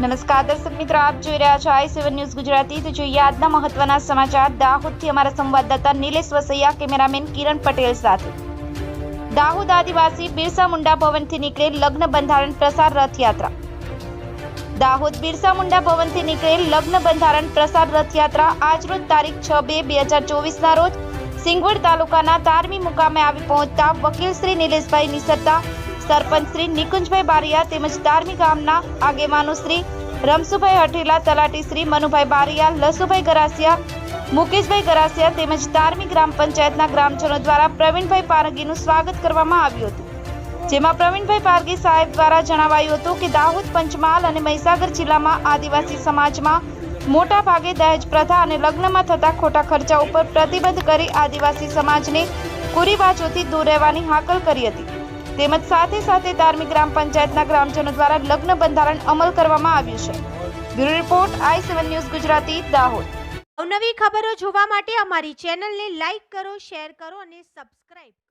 નમસ્કાર, દર્શક મિત્રો, આપ જોઈ રહ્યા છો આઈ સેવન ન્યૂઝ ગુજરાતી. તો જોઈએ આજના મહત્વના સમાચાર, દાહોદથી અમારા સંવાદદાતા નિલેશ વસૈયા, કેમેરામેન કિરણ પટેલ સાથે. દાહોદ આદિવાસી બિરસા મુંડા ભવનથી નીકળેલ લગ્ન બંધારણ પ્રસાર રથયાત્રા. દાહોદ બિરસા મુંડા ભવનથી નીકળેલ લગ્ન બંધારણ પ્રસાર રથયાત્રા આજરોજ તારીખ છ બે બે હજાર ચોવીસના રોજ સિંગવડ તાલુકાના તારમી મુકામે આવી પહોંચતા વકીલ શ્રી નિલેશભાઈ નિસરતા સરપંચ શ્રી નિકુંજભાઈ બારિયા તેમજ ધાર્મિક ગામના આગેવાનો શ્રી રમસુભાઈ હઠીલા, તલાટી શ્રી મનુભાઈ બારિયા, લસુભાઈ ગરાસિયા, મુકેશભાઈ ગરાસિયા તેમજ ધાર્મિક ગ્રામ પંચાયતના ગ્રામજનો દ્વારા પ્રવીણભાઈ પારગીનું સ્વાગત કરવામાં આવ્યું હતું. જેમાં પ્રવીણભાઈ પારગી સાહેબ દ્વારા જણાવાયું હતું કે દાહોદ, પંચમહાલ અને મહીસાગર જિલ્લામાં આદિવાસી સમાજમાં મોટા ભાગે દહેજ પ્રથા અને લગ્નમાં થતા ખોટા ખર્ચા ઉપર પ્રતિબંધ કરી આદિવાસી સમાજને કુરીવાજોથી દૂર રહેવાની હાકલ કરી હતી. તેમજ સાથે સાથે ધાર્મિક ગ્રામ પંચાયતના ગ્રામજનો દ્વારા લગ્ન બંધારણ અમલ કરવામાં આવ્યું છે. Bureau report I seven news Gujarati, Dahod. અવનવી ખબરો જોવા માટે અમારી ચેનલને લાઈક કરો, શેર કરો અને સબસ્ક્રાઇબ કરો.